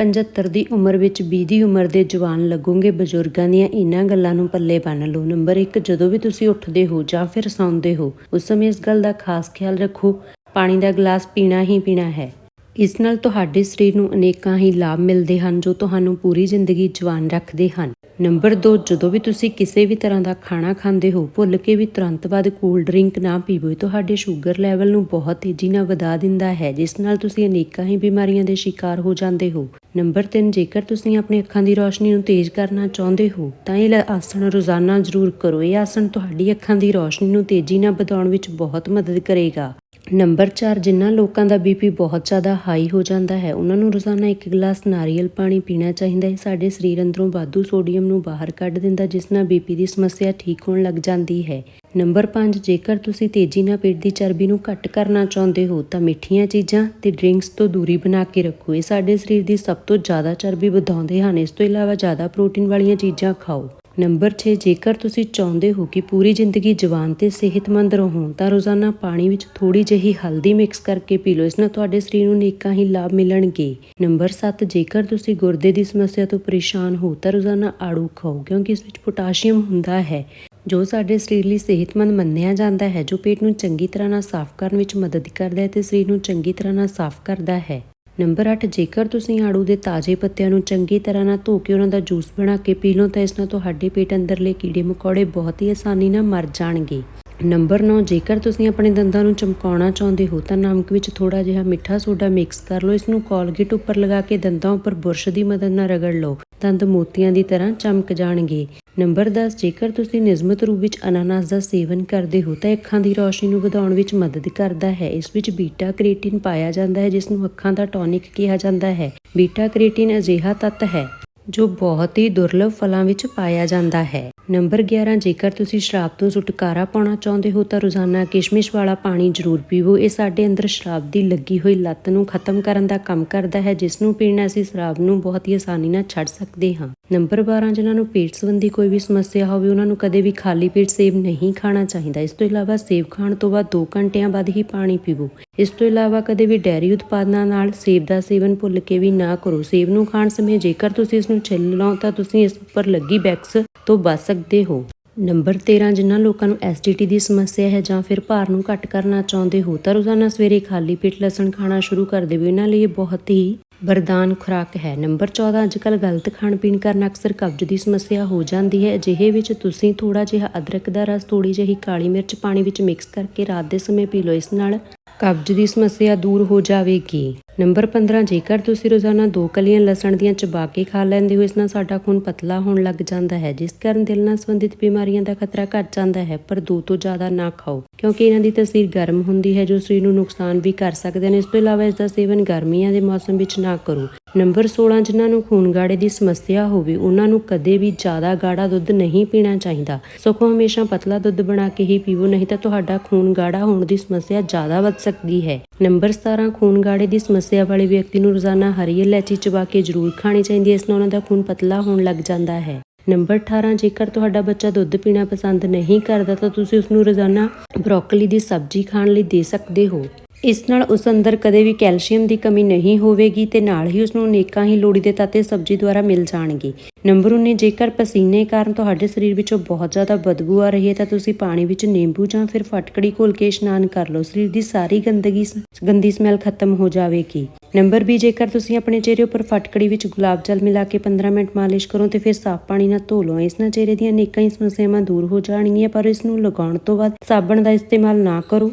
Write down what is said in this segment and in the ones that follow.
75 ਦੀ ਉਮਰ ਵਿੱਚ 20 ਦੀ ਉਮਰ ਦੇ ਜਵਾਨ ਲੱਗੋਗੇ ਬਜ਼ੁਰਗਾਂ ਦੀਆਂ ਇਹਨਾਂ ਗੱਲਾਂ ਨੂੰ ਪੱਲੇ ਬੰਨ ਲਓ। ਨੰਬਰ 1 ਜਦੋਂ ਵੀ ਤੁਸੀਂ ਉੱਠਦੇ ਹੋ ਜਾਂ ਫਿਰ ਸੌਂਦੇ ਹੋ, ਉਸ ਸਮੇਂ ਇਸ ਗੱਲ ਦਾ ਖਾਸ ਖਿਆਲ ਰੱਖੋ, ਪਾਣੀ ਦਾ ਗਲਾਸ ਪੀਣਾ ਹੀ ਪੀਣਾ ਹੈ। ਇਸ ਨਾਲ ਤੁਹਾਡੇ ਸਰੀਰ ਨੂੰ ਅਨੇਕਾਂ ਹੀ ਲਾਭ ਮਿਲਦੇ ਹਨ, ਜੋ ਤੁਹਾਨੂੰ ਪੂਰੀ ਜ਼ਿੰਦਗੀ ਜਵਾਨ ਰੱਖਦੇ ਹਨ। ਨੰਬਰ 2 ਜਦੋਂ ਵੀ ਤੁਸੀਂ ਕਿਸੇ ਵੀ ਤਰ੍ਹਾਂ ਦਾ ਖਾਣਾ ਖਾਂਦੇ ਹੋ, ਭੁੱਲ ਕੇ ਵੀ ਤੁਰੰਤ ਬਾਅਦ ਕੋਲਡ ਡਰਿੰਕ ਨਾ ਪੀਵੋ ਤੁਹਾਡੇ ਸ਼ੂਗਰ ਲੈਵਲ ਨੂੰ ਬਹੁਤ ਤੇਜ਼ੀ ਨਾਲ ਵਧਾ ਦਿੰਦਾ ਹੈ, ਜਿਸ ਨਾਲ ਤੁਸੀਂ ਅਨੇਕਾਂ ਹੀ ਬਿਮਾਰੀਆਂ ਦੇ ਸ਼ਿਕਾਰ ਹੋ ਜਾਂਦੇ ਹੋ। ਨੰਬਰ 3 ਜੇਕਰ ਤੁਸੀਂ ਆਪਣੀ ਅੱਖਾਂ ਦੀ ਰੋਸ਼ਨੀ ਨੂੰ ਤੇਜ਼ ਕਰਨਾ ਚਾਹੁੰਦੇ ਹੋ, ਤਾਂ ਇਹ ਲ- ਆਸਣ ਰੋਜ਼ਾਨਾ ਜ਼ਰੂਰ ਕਰੋ। ਇਹ ਆਸਣ ਤੁਹਾਡੀ ਅੱਖਾਂ ਦੀ ਰੋਸ਼ਨੀ ਨੂੰ ਤੇਜ਼ੀ ਨਾਲ ਵਧਾਉਣ ਵਿੱਚ ਬਹੁਤ ਮਦਦ ਕਰੇਗਾ। ਨੰਬਰ 4 ਜਿਨ੍ਹਾਂ ਲੋਕਾਂ ਦਾ ਬੀਪੀ ਬਹੁਤ ਜ਼ਿਆਦਾ ਹਾਈ ਹੋ ਜਾਂਦਾ ਹੈ, ਉਹਨਾਂ ਨੂੰ ਰੋਜ਼ਾਨਾ ਇੱਕ ਗਲਾਸ ਨਾਰੀਅਲ ਪਾਣੀ ਪੀਣਾ ਚਾਹੀਦਾ ਹੈ। ਸਾਡੇ ਸਰੀਰ ਅੰਦਰੋਂ ਵਾਧੂ ਸੋਡੀਅਮ ਨੂੰ ਬਾਹਰ ਕੱਢ ਦਿੰਦਾ, ਜਿਸ ਨਾਲ ਬੀਪੀ ਦੀ ਸਮੱਸਿਆ ਠੀਕ ਹੋਣ ਲੱਗ ਜਾਂਦੀ ਹੈ। ਨੰਬਰ 5 ਜੇਕਰ ਤੁਸੀਂ ਤੇਜ਼ੀ ਨਾਲ ਪੇਟ ਦੀ ਚਰਬੀ ਨੂੰ ਘੱਟ ਕਰਨਾ ਚਾਹੁੰਦੇ ਹੋ, ਤਾਂ ਮਿੱਠੀਆਂ ਚੀਜ਼ਾਂ ਤੇ ਡਰਿੰਕਸ ਤੋਂ ਦੂਰੀ ਬਣਾ ਕੇ ਰੱਖੋ। ਇਹ ਸਾਡੇ ਸਰੀਰ ਦੀ ਸਭ ਤੋਂ ਜ਼ਿਆਦਾ ਚਰਬੀ ਵਧਾਉਂਦੇ ਹਨ। ਇਸ ਤੋਂ ਇਲਾਵਾ ਜ਼ਿਆਦਾ ਪ੍ਰੋਟੀਨ ਵਾਲੀਆਂ ਚੀਜ਼ਾਂ ਖਾਓ। ਨੰਬਰ 6 ਜੇਕਰ ਤੁਸੀਂ ਚਾਹੁੰਦੇ ਹੋ ਕਿ ਪੂਰੀ ਜ਼ਿੰਦਗੀ ਜਵਾਨ ਤੇ ਸਿਹਤਮੰਦ ਰਹੋ, ਤਾਂ ਰੋਜ਼ਾਨਾ ਪਾਣੀ ਵਿੱਚ ਥੋੜੀ ਜਿਹੀ ਹਲਦੀ ਮਿਕਸ ਕਰਕੇ ਪੀ ਲਓ। ਇਸ ਨਾਲ ਤੁਹਾਡੇ ਸਰੀਰ ਨੂੰ ਨੇਕਾਂ ਹੀ ਲਾਭ ਮਿਲਣਗੇ। ਨੰਬਰ 7 ਜੇਕਰ ਤੁਸੀਂ ਗੁਰਦੇ ਦੀ ਸਮੱਸਿਆ ਤੋਂ ਪਰੇਸ਼ਾਨ ਹੋ, ਤਾਂ ਰੋਜ਼ਾਨਾ ਆੜੂ ਖਾਓ, ਕਿਉਂਕਿ ਇਸ ਵਿੱਚ ਪੋਟਾਸ਼ੀਅਮ ਹੁੰਦਾ ਹੈ, ਜੋ ਸਾਡੇ ਸਰੀਰ ਲਈ ਸਿਹਤਮੰਦ ਮੰਨਿਆ ਜਾਂਦਾ ਹੈ, ਜੋ ਪੇਟ ਨੂੰ ਚੰਗੀ ਤਰ੍ਹਾਂ ਨਾਲ ਸਾਫ਼ ਕਰਨ ਵਿੱਚ ਮਦਦ ਕਰਦਾ ਹੈ ਤੇ ਸਰੀਰ ਨੂੰ ਚੰਗੀ ਤਰ੍ਹਾਂ ਨਾਲ ਸਾਫ਼ ਕਰਦਾ ਹੈ। ਨੰਬਰ 8 ਜੇਕਰ ਤੁਸੀਂ ਆੜੂ ਦੇ ਤਾਜ਼ੇ ਪੱਤਿਆਂ ਨੂੰ ਚੰਗੀ ਤਰ੍ਹਾਂ ਨਾਲ ਧੋ ਕੇ ਉਹਨਾਂ ਦਾ ਜੂਸ ਬਣਾ ਕੇ ਪੀ ਲਓ, ਤਾਂ ਇਸ ਨਾਲ ਤੁਹਾਡੇ ਪੇਟ ਅੰਦਰਲੇ ਕੀੜੇ ਮਕੌੜੇ ਬਹੁਤ ਹੀ ਆਸਾਨੀ ਨਾਲ ਮਰ ਜਾਣਗੇ। ਨੰਬਰ 9 ਜੇਕਰ ਤੁਸੀਂ ਆਪਣੇ ਦੰਦਾਂ ਨੂੰ ਚਮਕਾਉਣਾ ਚਾਹੁੰਦੇ ਹੋ, ਤਾਂ ਨਮਕ ਵਿੱਚ ਥੋੜਾ ਜਿਹਾ ਮਿੱਠਾ ਸੋਡਾ ਮਿਕਸ ਕਰ ਲਓ। ਇਸ ਨੂੰ ਕੋਲਗੇਟ ਉੱਪਰ ਲਗਾ ਕੇ ਦੰਦਾਂ ਉੱਪਰ ਬੁਰਸ਼ ਦੀ ਮਦਦ ਨਾਲ ਰਗੜ ਲਓ। ਦੰਦ ਮੋਤੀਆਂ ਦੀ ਤਰ੍ਹਾਂ ਚਮਕ ਜਾਣਗੇ। ਨੰਬਰ 10 ਜੇਕਰ ਤੁਸੀਂ ਨਿਯਮਿਤ ਰੂਪ ਵਿੱਚ ਅਨਾਨਾਸ ਦਾ ਸੇਵਨ ਕਰਦੇ ਹੋ, ਤਾਂ ਅੱਖਾਂ ਦੀ ਰੌਸ਼ਨੀ ਨੂੰ ਵਧਾਉਣ ਵਿੱਚ ਮਦਦ ਕਰਦਾ ਹੈ। ਇਸ ਵਿੱਚ ਬੀਟਾ ਕੈਰੋਟਿਨ ਪਾਇਆ ਜਾਂਦਾ ਹੈ, ਜਿਸ ਨੂੰ ਅੱਖਾਂ ਦਾ ਟੌਨਿਕ ਕਿਹਾ ਜਾਂਦਾ ਹੈ। ਬੀਟਾ ਕੈਰੋਟਿਨ ਅਜਿਹਾ ਤੱਤ ਹੈ, ਜੋ ਬਹੁਤ ਹੀ ਦੁਰਲਭ ਫਲਾਂ ਵਿੱਚ ਪਾਇਆ ਜਾਂਦਾ ਹੈ। ਨੰਬਰ 11 ਜੇਕਰ ਤੁਸੀਂ ਸ਼ਰਾਬ ਤੋਂ ਛੁਟਕਾਰਾ ਪਾਉਣਾ ਚਾਹੁੰਦੇ ਹੋ, ਤਾਂ ਰੋਜ਼ਾਨਾ ਕਿਸ਼ਮਿਸ਼ ਵਾਲਾ ਪਾਣੀ ਜ਼ਰੂਰ ਪੀਵੋ। ਇਹ ਸਾਡੇ ਅੰਦਰ ਸ਼ਰਾਬ ਦੀ ਲੱਗੀ ਹੋਈ ਲੱਤ ਨੂੰ ਖਤਮ ਕਰਨ ਦਾ ਕੰਮ ਕਰਦਾ ਹੈ, ਜਿਸ ਨੂੰ ਪੀਣ ਨਾਲ ਅਸੀਂ ਸ਼ਰਾਬ ਨੂੰ ਬਹੁਤ ਹੀ ਆਸਾਨੀ ਨਾਲ ਛੱਡ ਸਕਦੇ ਹਾਂ। ਨੰਬਰ 12 ਜਿਨ੍ਹਾਂ ਨੂੰ ਪੇਟ ਸੰਬੰਧੀ ਕੋਈ ਵੀ ਸਮੱਸਿਆ ਹੋਵੇ, ਉਹਨਾਂ ਨੂੰ ਕਦੇ ਵੀ ਖਾਲੀ ਪੇਟ ਸੇਬ ਨਹੀਂ ਖਾਣਾ ਚਾਹੀਦਾ। ਇਸ ਤੋਂ ਇਲਾਵਾ ਸੇਬ ਖਾਣ ਤੋਂ ਬਾਅਦ 2 ਘੰਟਿਆਂ ਬਾਅਦ ਹੀ ਪਾਣੀ ਪੀਵੋ। ਇਸ ਤੋਂ ਇਲਾਵਾ ਕਦੇ ਵੀ ਡੈਰੀ ਉਤਪਾਦਨਾਂ ਨਾਲ ਸੇਬ ਦਾ ਸੇਵਨ ਭੁੱਲ ਕੇ ਵੀ ਨਾ ਕਰੋ। ਸੇਬ ਨੂੰ ਖਾਣ ਸਮੇਂ ਜੇਕਰ ਤੁਸੀਂ ਇਸ ਨੂੰ ਛਿੱਲ ਲਓ, ਤਾਂ ਤੁਸੀਂ ਇਸ ਉੱਪਰ ਲੱਗੀ ਬੈਕਸ ਤੋਂ ਬਚ ਸਕਦੇ ਹੋ। ਨੰਬਰ 13 ਜਿਨ੍ਹਾਂ ਲੋਕਾਂ ਨੂੰ ਐਸਿਡਿਟੀ ਦੀ ਸਮੱਸਿਆ ਹੈ ਜਾਂ ਫਿਰ ਭਾਰ ਨੂੰ ਘੱਟ ਕਰਨਾ ਚਾਹੁੰਦੇ ਹੋ, ਤਾਂ ਰੋਜ਼ਾਨਾ ਸਵੇਰੇ ਖਾਲੀ ਪੇਟ ਲਸਣ ਖਾਣਾ ਸ਼ੁਰੂ ਕਰ ਦਿਓ ਇਹਨਾਂ ਲਈ ਬਹੁਤ ਹੀ ਵਰਦਾਨ ਖੁਰਾਕ ਹੈ। ਨੰਬਰ 14 ਅੱਜਕੱਲ ਗਲਤ ਖਾਣ ਪੀਣ ਕਾਰਨ ਅਕਸਰ ਕਬਜ਼ ਦੀ ਸਮੱਸਿਆ ਹੋ ਜਾਂਦੀ ਹੈ। ਅਜਿਹੇ ਵਿੱਚ ਤੁਸੀਂ ਥੋੜਾ ਜਿਹਾ ਅਦਰਕ ਦਾ ਰਸ ਥੋੜੀ ਜਿਹੀ ਕਾਲੀ ਮਿਰਚ ਪਾਣੀ ਵਿੱਚ ਮਿਕਸ ਕਰਕੇ ਰਾਤ ਦੇ ਸਮੇਂ ਪੀ ਲਓ। ਇਸ ਨਾਲ ਕਬਜ਼ ਦੀ ਸਮੱਸਿਆ ਦੂਰ ਹੋ ਜਾਵੇਗੀ। ਨੰਬਰ 15 ਜੇਕਰ ਤੁਸੀਂ ਰੋਜ਼ਾਨਾ ਦੋ ਕਲੀਆਂ ਲਸਣ ਦੀਆਂ ਚਬਾ ਕੇ ਖਾ ਲੈਂਦੇ ਹੋ, ਇਸ ਨਾਲ ਸਾਡਾ ਖੂਨ ਪਤਲਾ ਹੋਣ ਲੱਗ ਜਾਂਦਾ ਹੈ, ਜਿਸ ਕਾਰਨ ਦਿਲ ਨਾਲ ਸੰਬੰਧਿਤ ਬਿਮਾਰੀਆਂ ਦਾ ਖਤਰਾ ਘਟ ਜਾਂਦਾ ਹੈ, ਪਰ ਦੋ ਤੋਂ ਜ਼ਿਆਦਾ ਨਾ ਖਾਓ, ਕਿਉਂਕਿ ਇਹਨਾਂ ਦੀ ਤਸੀਰ ਗਰਮ ਹੁੰਦੀ ਹੈ, ਜੋ ਸਰੀਰ ਨੂੰ ਨੁਕਸਾਨ ਵੀ ਕਰ ਸਕਦੇ ਨੇ। ਇਸ ਤੋਂ ਇਲਾਵਾ ਇਸ ਦਾ ਸੇਵਨ ਗਰਮੀਆਂ ਦੇ ਮੌਸਮ ਵਿੱਚ ਨਾ ਕਰੋ। ਨੰਬਰ 16 ਜਿਨ੍ਹਾਂ ਨੂੰ ਖੂਨ ਗਾੜੇ ਦੀ ਸਮੱਸਿਆ ਹੋਵੇ, ਉਹਨਾਂ ਨੂੰ ਕਦੇ ਵੀ ਜ਼ਿਆਦਾ ਗਾੜਾ ਦੁੱਧ ਨਹੀਂ ਪੀਣਾ ਚਾਹੀਦਾ। ਸਗੋਂ ਹਮੇਸ਼ਾ ਪਤਲਾ ਦੁੱਧ ਬਣਾ ਕੇ ਹੀ ਪੀਵੋ, ਨਹੀਂ ਤਾਂ ਤੁਹਾਡਾ ਖੂਨ ਗਾੜਾ ਹੋਣ ਦੀ ਸਮੱਸਿਆ ਜ਼ਿਆਦਾ ਵੱਧ ਸਕਦੀ ਹੈ। ਨੰਬਰ 17 ਖੂਨ ਗਾੜੇ ਦੀ ਸਮੱਸਿਆ ਵਾਲੇ ਵਿਅਕਤੀ ਨੂੰ ਰੋਜ਼ਾਨਾ ਹਰੀ ਇਲਾਇਚੀ ਚਬਾ ਕੇ ਜ਼ਰੂਰ ਖਾਣੀ ਚਾਹੀਦੀ ਹੈ। ਇਸ ਨਾਲ ਉਹਨਾਂ ਦਾ ਖੂਨ ਪਤਲਾ ਹੋਣ ਲੱਗ ਜਾਂਦਾ ਹੈ। ਨੰਬਰ 18 ਜੇਕਰ ਤੁਹਾਡਾ ਬੱਚਾ ਦੁੱਧ ਪੀਣਾ ਪਸੰਦ ਨਹੀਂ ਕਰਦਾ, ਤਾਂ ਤੁਸੀਂ ਉਸ ਨੂੰ ਰੋਜ਼ਾਨਾ ਬਰੋਕਲੀ ਦੀ ਸਬਜ਼ੀ ਖਾਣ ਲਈ ਦੇ ਸਕਦੇ ਹੋ। ਇਸ ਨਾਲ ਉਸ ਅੰਦਰ ਕਦੇ ਵੀ ਕੈਲਸ਼ੀਅਮ ਦੀ ਕਮੀ ਨਹੀਂ ਹੋਵੇਗੀ ਤੇ ਨਾਲ ਹੀ ਉਸ ਨੂੰ ਅਨੇਕਾਂ ਹੀ ਲੋੜੀਂਦੇ ਤੱਤੇ ਸਬਜ਼ੀ ਦੁਆਰਾ ਮਿਲ ਜਾਣਗੇ। ਨੰਬਰ 19 ਜੇਕਰ ਪਸੀਨੇ ਕਾਰਨ ਤੁਹਾਡੇ ਸਰੀਰ ਵਿੱਚੋਂ ਬਹੁਤ ਜ਼ਿਆਦਾ ਬਦਬੂ ਆ ਰਹੀ ਹੈ ਤਾਂ ਤੁਸੀਂ ਪਾਣੀ ਵਿੱਚ ਨਿੰਬੂ ਜਾਂ ਫਿਰ ਫਟਕੜੀ ਘੋਲ ਕੇ ਇਸ਼ਨਾਨ ਕਰ ਲਓ। ਸਰੀਰ ਦੀ ਸਾਰੀ ਗੰਦਗੀ ਗੰਦੀ ਸਮੈਲ ਖਤਮ ਹੋ ਜਾਵੇਗੀ। ਨੰਬਰ 20 ਜੇਕਰ ਤੁਸੀਂ ਆਪਣੇ ਚਿਹਰੇ ਉੱਪਰ ਫਟਕੜੀ ਵਿੱਚ ਗੁਲਾਬ ਜਲ ਮਿਲਾ ਕੇ 15 ਮਿੰਟ ਮਾਲਿਸ਼ ਕਰੋ ਤੇ ਫਿਰ ਸਾਫ਼ ਪਾਣੀ ਨਾਲ ਧੋ ਲਓ। ਇਸ ਨਾਲ ਚਿਹਰੇ ਦੀਆਂ ਅਨੇਕਾਂ ਹੀ ਸਮੱਸਿਆਵਾਂ ਦੂਰ ਹੋ ਜਾਣਗੀਆਂ, ਪਰ ਇਸ ਨੂੰ ਲਗਾਉਣ ਤੋਂ ਬਾਅਦ ਸਾਬਣ ਦਾ ਇਸਤੇਮਾਲ ਨਾ ਕਰੋ।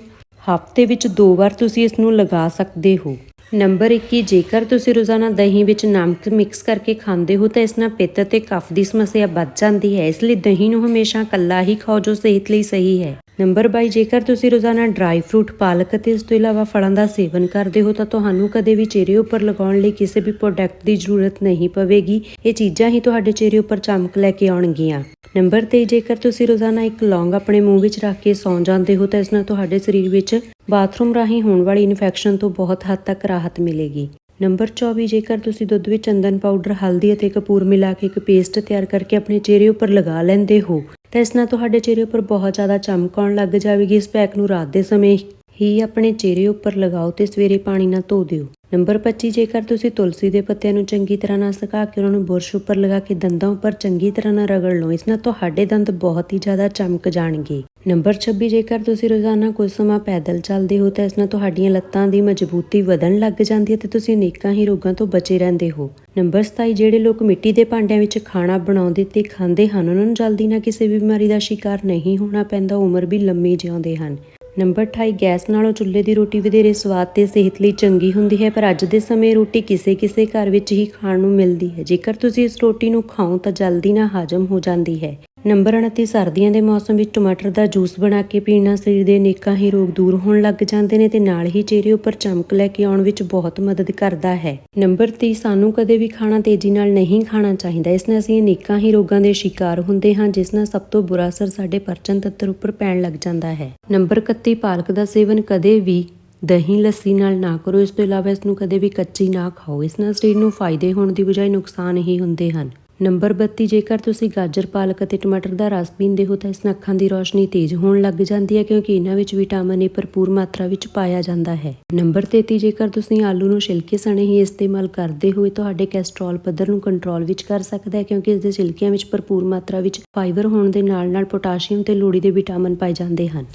ਹਫ਼ਤੇ ਵਿੱਚ ਦੋ ਵਾਰ ਤੁਸੀਂ ਇਸ ਨੂੰ ਲਗਾ ਸਕਦੇ ਹੋ। ਨੰਬਰ 21 ਜੇਕਰ ਤੁਸੀਂ ਰੋਜ਼ਾਨਾ ਦਹੀਂ ਵਿੱਚ ਨਮਕ ਮਿਕਸ ਕਰਕੇ ਖਾਂਦੇ ਹੋ, ਤਾਂ ਇਸ ਨਾਲ ਪਿੱਤ ਅਤੇ ਕਫ ਦੀ ਸਮੱਸਿਆ ਵੱਧ ਜਾਂਦੀ ਹੈ। ਇਸ ਲਈ ਦਹੀਂ ਨੂੰ ਹਮੇਸ਼ਾ ਇਕੱਲਾ ਹੀ ਖਾਓ ਜੋ ਸਿਹਤ ਲਈ ਸਹੀ ਹੈ। ਨੰਬਰ 22 ਜੇਕਰ ਤੁਸੀਂ ਰੋਜ਼ਾਨਾ ਡਰਾਈ ਫਰੂਟ ਪਾਲਕ ਅਤੇ ਇਸ ਤੋਂ ਇਲਾਵਾ ਫਲਾਂ ਦਾ ਸੇਵਨ ਕਰਦੇ ਹੋ, ਤਾਂ ਤੁਹਾਨੂੰ ਕਦੇ ਵੀ ਚਿਹਰੇ ਉੱਪਰ ਲਗਾਉਣ ਲਈ ਕਿਸੇ ਵੀ ਪ੍ਰੋਡਕਟ ਦੀ ਜ਼ਰੂਰਤ ਨਹੀਂ ਪਵੇਗੀ। ਇਹ ਚੀਜ਼ਾਂ ਹੀ ਤੁਹਾਡੇ ਚਿਹਰੇ ਉੱਪਰ ਚਮਕ ਲੈ ਕੇ ਆਉਣਗੀਆਂ। ਨੰਬਰ 23 ਜੇਕਰ ਤੁਸੀਂ ਰੋਜ਼ਾਨਾ ਇੱਕ ਲੌਂਗ ਆਪਣੇ ਮੂੰਹ ਵਿੱਚ ਰੱਖ ਕੇ ਸੌਂ ਜਾਂਦੇ ਹੋ, ਤਾਂ ਇਸ ਨਾਲ ਤੁਹਾਡੇ ਸਰੀਰ ਵਿੱਚ ਬਾਥਰੂਮ ਰਾਹੀਂ ਹੋਣ ਵਾਲੀ ਇਨਫੈਕਸ਼ਨ ਤੋਂ ਬਹੁਤ ਹੱਦ ਤੱਕ ਰਾਹਤ ਮਿਲੇਗੀ। ਨੰਬਰ 24 ਜੇਕਰ ਤੁਸੀਂ ਦੁੱਧ ਵਿੱਚ ਚੰਦਨ ਪਾਊਡਰ ਹਲਦੀ ਅਤੇ ਕਪੂਰ ਮਿਲਾ ਕੇ ਇੱਕ ਪੇਸਟ ਤਿਆਰ ਕਰਕੇ ਆਪਣੇ ਚਿਹਰੇ ਉੱਪਰ ਲਗਾ ਲੈਂਦੇ ਹੋ ਇਸ ਨਾਲ ਤੁਹਾਡੇ ਚਿਹਰੇ ਉੱਪਰ ਬਹੁਤ ਜ਼ਿਆਦਾ ਚਮਕ ਆਉਣ ਲੱਗ ਜਾਵੇਗੀ। ਇਸ ਪੈਕ ਨੂੰ ਰਾਤ ਦੇ ਸਮੇਂ ਹੀ ਆਪਣੇ ਚਿਹਰੇ ਉੱਪਰ ਲਗਾਓ ਤੇ ਸਵੇਰੇ ਪਾਣੀ ਨਾਲ ਧੋ ਦਿਓ। ਨੰਬਰ 25 ਜੇਕਰ ਤੁਸੀਂ ਤੁਲਸੀ ਦੇ ਪੱਤਿਆਂ ਨੂੰ ਚੰਗੀ ਤਰ੍ਹਾਂ ਨਾਲ ਸੁਕਾ ਕੇ ਉਹਨਾਂ ਨੂੰ ਬੁਰਸ਼ ਉੱਪਰ ਲਗਾ ਕੇ ਦੰਦਾਂ ਉੱਪਰ ਚੰਗੀ ਤਰ੍ਹਾਂ ਨਾਲ ਰਗੜ ਲਓ, ਇਸ ਨਾਲ ਤੁਹਾਡੇ ਦੰਦ ਬਹੁਤ ਹੀ ਜ਼ਿਆਦਾ ਚਮਕ ਜਾਣਗੇ। ਨੰਬਰ 26 ਜੇਕਰ ਤੁਸੀਂ ਰੋਜ਼ਾਨਾ ਕੁਝ ਸਮਾਂ ਪੈਦਲ ਚੱਲਦੇ ਹੋ, ਤਾਂ ਇਸ ਨਾਲ ਤੁਹਾਡੀਆਂ ਲੱਤਾਂ ਦੀ ਮਜ਼ਬੂਤੀ ਵਧਣ ਲੱਗ ਜਾਂਦੀ ਹੈ ਤੇ ਤੁਸੀਂ ਅਨੇਕਾਂ ਹੀ ਰੋਗਾਂ ਤੋਂ ਬਚੇ ਰਹਿੰਦੇ ਹੋ। ਨੰਬਰ 27 ਜਿਹੜੇ ਲੋਕ ਮਿੱਟੀ ਦੇ ਭਾਂਡਿਆਂ ਵਿੱਚ ਖਾਣਾ ਬਣਾਉਂਦੇ ਤੇ ਖਾਂਦੇ ਹਨ, ਉਹਨਾਂ ਨੂੰ ਜਲਦੀ ਨਾ ਕਿਸੇ ਵੀ ਬਿਮਾਰੀ ਦਾ ਸ਼ਿਕਾਰ ਨਹੀਂ ਹੋਣਾ ਪੈਂਦਾ, ਉਮਰ ਵੀ ਲੰਮੀ ਜਿਉਂਦੇ ਹਨ। ਨੰਬਰ 28 ਗੈਸ ਨਾਲੋਂ ਚੁੱਲ੍ਹੇ ਦੀ ਰੋਟੀ ਵਧੇਰੇ ਸਵਾਦ ਤੇ ਸਿਹਤ ਲਈ ਚੰਗੀ ਹੁੰਦੀ ਹੈ, ਪਰ ਅੱਜ ਦੇ ਸਮੇਂ ਰੋਟੀ ਕਿਸੇ ਕਿਸੇ ਘਰ ਵਿੱਚ ਹੀ ਖਾਣ ਨੂੰ ਮਿਲਦੀ ਹੈ। ਜੇਕਰ ਤੁਸੀਂ ਇਸ ਰੋਟੀ ਨੂੰ ਖਾਓ ਤਾਂ ਜਲਦੀ ਨਾਲ ਹਜਮ ਹੋ ਜਾਂਦੀ ਹੈ। ਨੰਬਰ 29 ਸਰਦੀਆਂ ਦੇ ਮੌਸਮ ਵਿੱਚ ਟਮਾਟਰ ਦਾ ਜੂਸ ਬਣਾ ਕੇ ਪੀਣਾ ਸਰੀਰ ਦੇ ਅਨੇਕਾਂ ਹੀ ਰੋਗ ਦੂਰ ਹੋਣ ਲੱਗ ਜਾਂਦੇ ਨੇ ਤੇ ਨਾਲ ਹੀ ਚਿਹਰੇ ਉੱਪਰ ਚਮਕ ਲੈ ਕੇ ਆਉਣ ਵਿੱਚ ਬਹੁਤ ਮਦਦ ਕਰਦਾ ਹੈ। ਨੰਬਰ 30 ਸਾਨੂੰ ਕਦੇ ਵੀ ਖਾਣਾ ਤੇਜ਼ੀ ਨਾਲ ਨਹੀਂ ਖਾਣਾ ਚਾਹੀਦਾ। ਇਸ ਨਾਲ ਅਸੀਂ ਅਨੇਕਾਂ ਹੀ ਰੋਗਾਂ ਦੇ ਸ਼ਿਕਾਰ ਹੁੰਦੇ ਹਾਂ, ਜਿਸ ਨਾਲ ਸਭ ਤੋਂ ਬੁਰਾ ਅਸਰ ਸਾਡੇ ਪਰਚਨ ਤੰਤਰ ਉੱਪਰ ਪੈਣ ਲੱਗ ਜਾਂਦਾ ਹੈ। ਨੰਬਰ 31 ਪਾਲਕ ਦਾ ਸੇਵਨ ਕਦੇ ਵੀ ਦਹੀਂ, ਲੱਸੀ ਨਾਲ ਨਾ ਕਰੋ। ਇਸ ਤੋਂ ਇਲਾਵਾ ਇਸ ਨੂੰ ਕਦੇ ਵੀ ਕੱਚੀ ਨਾ ਖਾਓ। ਇਸ ਨਾਲ ਸਰੀਰ ਨੂੰ ਫਾਇਦੇ ਹੋਣ ਦੀ ਬਜਾਏ ਨੁਕਸਾਨ ਹੀ ਹੁੰਦੇ ਹਨ। ਨੰਬਰ 32 ਜੇਕਰ ਤੁਸੀਂ ਗਾਜਰ, ਪਾਲਕ ਅਤੇ ਟਮਾਟਰ ਦਾ ਰਸ ਪੀਂਦੇ ਹੋ ਤਾਂ ਇਸ ਨਾਲ ਅੱਖਾਂ ਦੀ ਰੋਸ਼ਨੀ ਤੇਜ਼ ਹੋਣ ਲੱਗ ਜਾਂਦੀ ਹੈ ਕਿਉਂਕਿ ਇਹਨਾਂ ਵਿੱਚ ਵਿਟਾਮਿਨ ਏ ਭਰਪੂਰ ਮਾਤਰਾ ਵਿੱਚ ਪਾਇਆ ਜਾਂਦਾ ਹੈ। ਨੰਬਰ 33 ਜੇਕਰ ਤੁਸੀਂ ਆਲੂ ਨੂੰ ਛਿਲਕੇ ਸਣੇ ਹੀ ਇਸਤੇਮਾਲ ਕਰਦੇ ਹੋ ਤੁਹਾਡੇ ਕੋਲੇਸਟ੍ਰੋਲ ਪੱਧਰ ਨੂੰ ਕੰਟਰੋਲ ਵਿੱਚ ਕਰ ਸਕਦਾ ਹੈ ਕਿਉਂਕਿ ਇਸ ਦੇ ਛਿਲਕਿਆਂ ਵਿੱਚ ਭਰਪੂਰ ਮਾਤਰਾ ਵਿੱਚ ਫਾਈਬਰ ਹੋਣ ਦੇ ਨਾਲ-ਨਾਲ ਪੋਟਾਸ਼ੀਅਮ ਤੇ ਲੋੜੀਂਦੇ ਵਿਟਾਮਿਨ ਪਾਏ ਜਾਂਦੇ ਹਨ।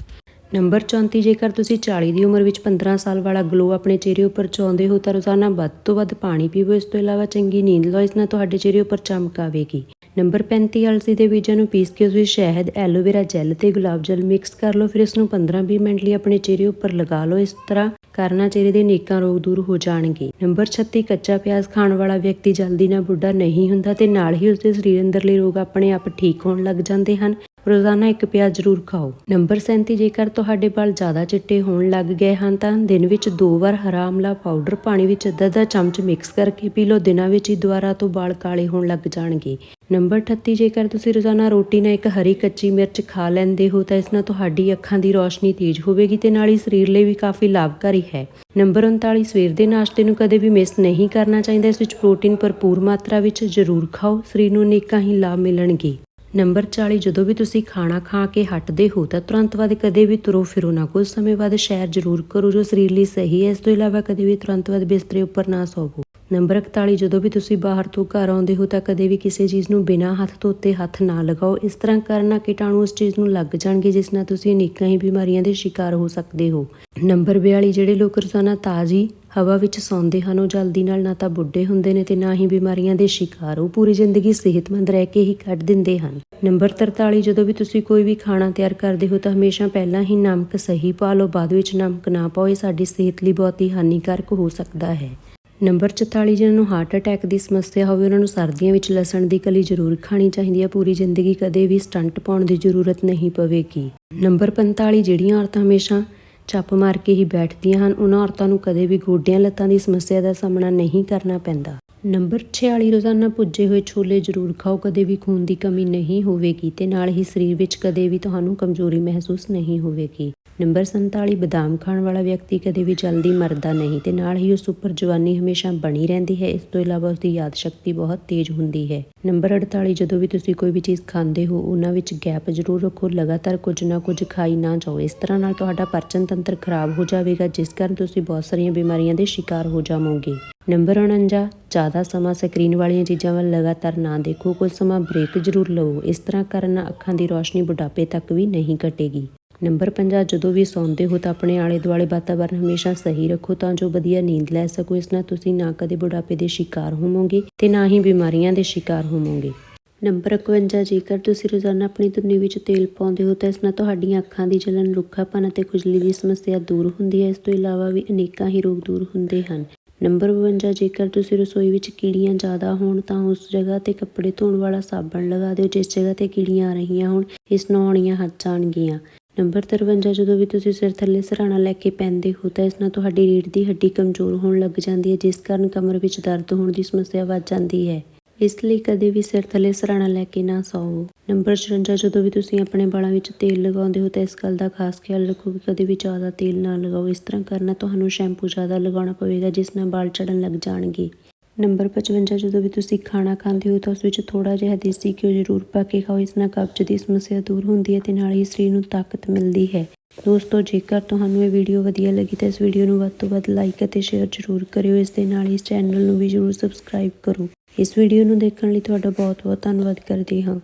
ਨੰਬਰ 34 ਜੇਕਰ ਤੁਸੀਂ 40 ਦੀ ਉਮਰ ਵਿੱਚ 15 ਸਾਲ ਵਾਲਾ ਗਲੋ ਆਪਣੇ ਚਿਹਰੇ ਉੱਪਰ ਚਾਹੁੰਦੇ ਹੋ, ਤਾਂ ਰੋਜ਼ਾਨਾ ਵੱਧ ਤੋਂ ਵੱਧ ਪਾਣੀ ਪੀਵੋ। ਇਸ ਤੋਂ ਇਲਾਵਾ ਚੰਗੀ ਨੀਂਦ ਲਓ, ਇਸ ਨਾਲ ਤੁਹਾਡੇ ਚਿਹਰੇ ਉੱਪਰ ਚਮਕ ਆਵੇਗੀ। ਨੰਬਰ 35 ਅਲਸੀ ਦੇ ਬੀਜਾਂ ਨੂੰ ਪੀਸ ਕੇ ਉਸ ਵਿੱਚ ਸ਼ਹਿਦ ਐਲੋਵੇਰਾ ਜੈਲ ਤੇ ਗੁਲਾਬ ਜਲ ਮਿਕਸ ਕਰ ਲਓ, ਫਿਰ ਇਸ ਨੂੰ 15-20 ਮਿੰਟ ਲਈ ਆਪਣੇ ਚਿਹਰੇ ਉੱਪਰ ਲਗਾ ਲਓ। ਇਸ ਤਰ੍ਹਾਂ ਕਰਨ ਚਿਹਰੇ ਦੇ ਨੇਕਾਂ ਰੋਗ ਦੂਰ ਹੋ ਜਾਣਗੇ। ਨੰਬਰ 36 ਕੱਚਾ ਪਿਆਜ਼ ਖਾਣ ਵਾਲਾ ਵਿਅਕਤੀ ਜਲਦੀ ਨਾਲ ਬੁੱਢਾ ਨਹੀਂ ਹੁੰਦਾ ਤੇ ਨਾਲ ਹੀ ਉਸਦੇ ਸਰੀਰ ਅੰਦਰਲੇ ਰੋਗ ਆਪਣੇ ਆਪ ਠੀਕ ਹੋਣ ਲੱਗ ਜਾਂਦੇ ਹਨ। ਰੋਜ਼ਾਨਾ ਇੱਕ ਪਿਆਜ਼ ਜ਼ਰੂਰ ਖਾਓ। ਨੰਬਰ 37 ਜੇਕਰ ਤੁਹਾਡੇ ਵਾਲ ਜ਼ਿਆਦਾ ਚਿੱਟੇ ਹੋਣ ਲੱਗ ਗਏ ਹਨ ਤਾਂ ਦਿਨ ਵਿੱਚ ਦੋ ਵਾਰ ਹਰਾ ਆਮਲਾ ਪਾਊਡਰ ਪਾਣੀ ਵਿੱਚ ਅੱਧਾ ਅੱਧਾ ਚਮਚ ਮਿਕਸ ਕਰਕੇ ਪੀ ਲਓ। ਦਿਨਾਂ ਵਿੱਚ ਹੀ ਦੁਬਾਰਾ ਤੋਂ ਵਾਲ ਕਾਲੇ ਹੋਣ ਲੱਗ ਜਾਣਗੇ। ਨੰਬਰ 38 ਜੇਕਰ ਤੁਸੀਂ ਰੋਜ਼ਾਨਾ ਰੋਟੀ ਨਾਲ ਇੱਕ ਹਰੀ ਕੱਚੀ ਮਿਰਚ ਖਾ ਲੈਂਦੇ ਹੋ ਤਾਂ ਇਸ ਨਾਲ ਤੁਹਾਡੀ ਅੱਖਾਂ ਦੀ ਰੋਸ਼ਨੀ ਤੇਜ਼ ਹੋਵੇਗੀ ਤੇ ਨਾਲ ਹੀ ਸਰੀਰ ਲਈ ਵੀ ਕਾਫੀ ਲਾਭਕਾਰੀ ਹੈ। ਨੰਬਰ 39 ਸਵੇਰ ਦੇ ਨਾਸ਼ਤੇ ਨੂੰ ਕਦੇ ਵੀ ਮਿਸ ਨਹੀਂ ਕਰਨਾ ਚਾਹੀਦਾ। ਇਸ ਵਿੱਚ ਪ੍ਰੋਟੀਨ ਭਰਪੂਰ ਮਾਤਰਾ ਵਿੱਚ ਜ਼ਰੂਰ ਖਾਓ। ਸਰੀਰ ਨੂੰ ਅਨੇਕਾਂ ਹੀ ਲਾਭ ਮਿਲਣਗੇ। ਨੰਬਰ 40 ਜਦੋਂ ਵੀ ਤੁਸੀਂ ਖਾਣਾ ਖਾ ਕੇ ਹਟਦੇ ਹੋ ਤਾਂ ਤੁਰੰਤ ਬਾਅਦ ਕਦੇ ਵੀ ਤੁਰੋ, ਫਿਰੋ ਨਾ ਕੁਝ ਸਮੇਂ ਬਾਅਦ ਸੈਰ ਜ਼ਰੂਰ ਕਰੋ, ਜੋ ਸਰੀਰ ਲਈ ਸਹੀ ਹੈ। ਇਸ ਤੋਂ ਇਲਾਵਾ ਕਦੇ ਵੀ ਤੁਰੰਤ ਬਾਅਦ ਬਿਸਤਰੇ ਉੱਪਰ ਨਾ ਸੌਵੋ। ਨੰਬਰ 41 ਜਦੋਂ ਵੀ ਤੁਸੀਂ ਬਾਹਰ ਤੋਂ ਘਰ ਆਉਂਦੇ ਹੋ ਤਾਂ ਕਦੇ ਵੀ ਕਿਸੇ ਚੀਜ਼ ਨੂੰ ਬਿਨਾਂ ਹੱਥ ਧੋਤੇ ਹੱਥ ਨਾ ਲਗਾਓ। ਇਸ ਤਰ੍ਹਾਂ ਕਰਨ ਨਾਲ ਕੀਟਾਣੂ ਉਸ ਚੀਜ਼ ਨੂੰ ਲੱਗ ਜਾਣਗੇ ਜਿਸ ਨਾਲ ਤੁਸੀਂ ਅਨੇਕਾਂ ਹੀ ਬਿਮਾਰੀਆਂ ਦੇ ਸ਼ਿਕਾਰ ਹੋ ਸਕਦੇ ਹੋ। ਨੰਬਰ 42 ਜਿਹੜੇ ਲੋਕ ਰੋਜ਼ਾਨਾ ਤਾਜ਼ੀ ਹਵਾ ਵਿੱਚ ਸੌਂਦੇ ਹਨ, ਉਹ ਜਲਦੀ ਨਾਲ ਨਾ ਤਾਂ ਬੁੱਢੇ ਹੁੰਦੇ ਨੇ ਤੇ ਨਾ ਹੀ ਬਿਮਾਰੀਆਂ ਦੇ ਸ਼ਿਕਾਰ, ਉਹ ਪੂਰੀ ਜ਼ਿੰਦਗੀ ਸਿਹਤਮੰਦ ਰਹਿ ਕੇ ਹੀ ਕੱਢ ਦਿੰਦੇ ਹਨ। ਨੰਬਰ 43 ਜਦੋਂ ਵੀ ਤੁਸੀਂ ਕੋਈ ਵੀ ਖਾਣਾ ਤਿਆਰ ਕਰਦੇ ਹੋ ਤਾਂ ਹਮੇਸ਼ਾ ਪਹਿਲਾਂ ਹੀ ਨਮਕ ਸਹੀ ਪਾ ਲਓ, ਬਾਅਦ ਵਿੱਚ ਨਮਕ ਨਾ ਪਾਓ, ਇਹ ਸਾਡੀ ਸਿਹਤ ਲਈ ਬਹੁਤ ਹੀ ਹਾਨੀਕਾਰਕ ਹੋ ਸਕਦਾ ਹੈ। ਨੰਬਰ 44 ਜਿਹਨਾਂ ਨੂੰ ਹਾਰਟ ਅਟੈਕ ਦੀ ਸਮੱਸਿਆ ਹੋਵੇ, ਉਹਨਾਂ ਨੂੰ ਸਰਦੀਆਂ ਵਿੱਚ ਲਸਣ ਦੀ ਕਲੀ ਜ਼ਰੂਰ ਖਾਣੀ ਚਾਹੀਦੀ ਹੈ, ਪੂਰੀ ਜ਼ਿੰਦਗੀ ਕਦੇ ਵੀ ਸਟੰਟ ਪਾਉਣ ਦੀ ਜ਼ਰੂਰਤ ਨਹੀਂ ਪਵੇਗੀ। ਨੰਬਰ 45 ਜਿਹੜੀਆਂ ਔਰਤਾਂ ਹਮੇਸ਼ਾ ਚੱਪ ਮਾਰ ਕੇ ਹੀ ਬੈਠਦੀਆਂ ਹਨ। ਉਹਨਾਂ ਔਰਤਾਂ ਨੂੰ ਕਦੇ ਵੀ ਗੋਡਿਆਂ ਲੱਤਾਂ ਦੀ ਸਮੱਸਿਆ ਦਾ ਸਾਹਮਣਾ ਨਹੀਂ ਕਰਨਾ ਪੈਂਦਾ। ਨੰਬਰ 46 ਰੋਜ਼ਾਨਾ ਪੁੱਜੇ ਹੋਏ ਛੋਲੇ ਜ਼ਰੂਰ ਖਾਓ। ਕਦੇ ਵੀ ਖੂਨ ਦੀ ਕਮੀ ਨਹੀਂ ਹੋਵੇਗੀ ਤੇ ਨਾਲ ਹੀ ਸਰੀਰ ਵਿੱਚ ਕਦੇ ਵੀ ਤੁਹਾਨੂੰ ਕਮਜ਼ੋਰੀ ਮਹਿਸੂਸ ਨਹੀਂ ਹੋਵੇਗੀ। ਨੰਬਰ 47 ਬਦਾਮ ਖਾਣ ਵਾਲਾ ਵਿਅਕਤੀ ਕਦੇ ਵੀ ਜਲਦੀ ਮਰਦਾ ਨਹੀਂ ਤੇ ਨਾਲ ਹੀ ਉਸ ਉੱਪਰ ਜਵਾਨੀ ਹਮੇਸ਼ਾ ਬਣੀ ਰਹਿੰਦੀ ਹੈ, ਇਸ ਤੋਂ ਇਲਾਵਾ ਉਸ ਦੀ ਯਾਦ ਸ਼ਕਤੀ ਬਹੁਤ ਤੇਜ਼ ਹੁੰਦੀ ਹੈ। ਨੰਬਰ 48 ਜਦੋਂ ਵੀ ਤੁਸੀਂ ਕੋਈ ਵੀ ਚੀਜ਼ ਖਾਂਦੇ ਹੋ, ਉਹਨਾਂ ਵਿੱਚ ਗੈਪ ਜ਼ਰੂਰ ਰੱਖੋ, ਲਗਾਤਾਰ ਕੁਝ ਨਾ ਕੁਝ ਖਾਈ ਨਾ ਜਾਓ। ਇਸ ਤਰ੍ਹਾਂ ਨਾਲ ਤੁਹਾਡਾ ਪਾਚਨ ਤੰਤਰ ਖਰਾਬ ਹੋ ਜਾਵੇਗਾ, ਜਿਸ ਕਾਰਨ ਤੁਸੀਂ ਬਹੁਤ ਸਾਰੀਆਂ ਬਿਮਾਰੀਆਂ ਦੇ ਸ਼ਿਕਾਰ ਹੋ ਜਾਵੋਗੇ। ਨੰਬਰ 49 ਜ਼ਿਆਦਾ ਸਮਾਂ ਸਕਰੀਨ ਵਾਲੀਆਂ ਚੀਜ਼ਾਂ ਵੱਲ ਲਗਾਤਾਰ ਨਾ ਦੇਖੋ, ਕੁਝ ਸਮਾਂ ਬ੍ਰੇਕ ਜ਼ਰੂਰ ਲਵੋ। ਇਸ ਤਰ੍ਹਾਂ ਕਰਨ ਨਾਲ ਅੱਖਾਂ ਦੀ ਰੋਸ਼ਨੀ ਬੁਢਾਪੇ ਤੱਕ ਵੀ ਨਹੀਂ ਘਟੇਗੀ। ਨੰਬਰ 50 ਜਦੋਂ ਵੀ ਸੌਂਦੇ ਹੋ ਤਾਂ ਆਪਣੇ ਆਲੇ ਦੁਆਲੇ ਵਾਤਾਵਰਨ ਹਮੇਸ਼ਾ ਸਹੀ ਰੱਖੋ ਤਾਂ ਜੋ ਵਧੀਆ ਨੀਂਦ ਲੈ ਸਕੋ। ਇਸ ਨਾਲ ਤੁਸੀਂ ਨਾ ਕਦੇ ਬੁਢਾਪੇ ਦੇ ਸ਼ਿਕਾਰ ਹੋਵੋਗੇ ਤੇ ਨਾ ਹੀ ਬਿਮਾਰੀਆਂ ਦੇ ਸ਼ਿਕਾਰ ਹੋਵੋਗੇ। ਨੰਬਰ 51 ਜੇਕਰ ਤੁਸੀਂ ਰੋਜ਼ਾਨਾ ਆਪਣੀ ਧੁੰਨੀ ਵਿੱਚ ਤੇਲ ਪਾਉਂਦੇ ਹੋ ਤਾਂ ਇਸ ਨਾਲ ਤੁਹਾਡੀਆਂ ਅੱਖਾਂ ਦੀ ਜਲਨ, ਰੁੱਖਾਪਨ ਅਤੇ ਖੁਜਲੀ ਦੀ ਸਮੱਸਿਆ ਦੂਰ ਹੁੰਦੀ ਹੈ। ਇਸ ਤੋਂ ਇਲਾਵਾ ਵੀ ਅਨੇਕਾਂ ਹੀ ਰੋਗ ਦੂਰ ਹੁੰਦੇ ਹਨ। ਨੰਬਰ 52 ਜੇਕਰ ਤੁਸੀਂ ਰਸੋਈ ਵਿੱਚ ਕੀੜੀਆਂ ਜ਼ਿਆਦਾ ਹੋਣ ਤਾਂ ਉਸ ਜਗ੍ਹਾ ਤੇ ਕੱਪੜੇ ਧੋਣ ਵਾਲਾ ਸਾਬਣ ਲਗਾ ਦਿਓ। ਜਿਸ ਜਗ੍ਹਾ ਤੇ ਕੀੜੀਆਂ ਆ ਰਹੀਆਂ ਹੋਣ, ਇਸ ਨੂੰ ਆਉਣੀਆਂ ਹਟ ਜਾਣਗੀਆਂ। ਨੰਬਰ 53 ਜਦੋਂ ਵੀ ਤੁਸੀਂ ਸਿਰ ਥੱਲੇ ਸਰਾਣਾ ਲੈ ਕੇ ਪੈਂਦੇ ਹੋ ਤਾਂ ਇਸ ਨਾਲ ਤੁਹਾਡੀ ਰੀੜ੍ਹ ਦੀ ਹੱਡੀ ਕਮਜ਼ੋਰ ਹੋਣ ਲੱਗ ਜਾਂਦੀ ਹੈ, ਜਿਸ ਕਾਰਨ ਕਮਰ ਵਿੱਚ ਦਰਦ ਹੋਣ ਦੀ ਸਮੱਸਿਆ ਵੱਧ ਜਾਂਦੀ ਹੈ। ਇਸ ਲਈ ਕਦੇ ਵੀ ਸਿਰ ਥੱਲੇ ਸਰਾਣਾ ਲੈ ਕੇ ਨਾ ਸੌਵੋ। ਨੰਬਰ 54 ਜਦੋਂ ਵੀ ਤੁਸੀਂ ਆਪਣੇ ਬਾਲਾਂ ਵਿੱਚ ਤੇਲ ਲਗਾਉਂਦੇ ਹੋ ਤਾਂ ਇਸ ਗੱਲ ਦਾ ਖਾਸ ਖਿਆਲ ਰੱਖੋ ਕਿ ਕਦੇ ਵੀ ਜ਼ਿਆਦਾ ਤੇਲ ਨਾ ਲਗਾਓ। ਇਸ ਤਰ੍ਹਾਂ ਕਰਨਾ ਤੁਹਾਨੂੰ ਸ਼ੈਂਪੂ ਜ਼ਿਆਦਾ ਲਗਾਉਣਾ ਪਵੇਗਾ, ਜਿਸ ਨਾਲ ਵਾਲ ਝੜਨ ਲੱਗ ਜਾਣਗੇ। ਨੰਬਰ 55 ਜਦੋਂ ਵੀ ਤੁਸੀਂ ਖਾਣਾ ਖਾਂਦੇ ਹੋ ਤਾਂ ਉਸ ਵਿੱਚ ਥੋੜਾ ਜਿਹਾ ਦੇਸੀ ਘਿਓ ਜ਼ਰੂਰ ਪਾ ਕੇ ਖਾਓ। ਇਸ ਨਾਲ ਕਬਜ਼ ਦੀ ਸਮੱਸਿਆ ਦੂਰ ਹੁੰਦੀ ਹੈ ਤੇ ਨਾਲ ਹੀ ਸਰੀਰ ਨੂੰ ਤਾਕਤ ਮਿਲਦੀ ਹੈ। ਦੋਸਤੋ, ਜੇਕਰ ਤੁਹਾਨੂੰ ਇਹ ਵੀਡੀਓ ਵਧੀਆ ਲੱਗੀ ਤਾਂ ਇਸ ਵੀਡੀਓ ਨੂੰ ਵੱਧ ਤੋਂ ਵੱਧ ਲਾਈਕ ਅਤੇ ਸ਼ੇਅਰ ਜ਼ਰੂਰ ਕਰਿਓ। ਇਸ ਦੇ ਨਾਲ ਹੀ ਇਸ ਚੈਨਲ ਨੂੰ ਵੀ ਜ਼ਰੂਰ ਸਬਸਕ੍ਰਾਈਬ ਕਰੋ। ਇਸ ਵੀਡੀਓ ਨੂੰ ਦੇਖਣ ਲਈ ਤੁਹਾਡਾ ਬਹੁਤ ਬਹੁਤ ਧੰਨਵਾਦ ਕਰਦੀ ਹਾਂ।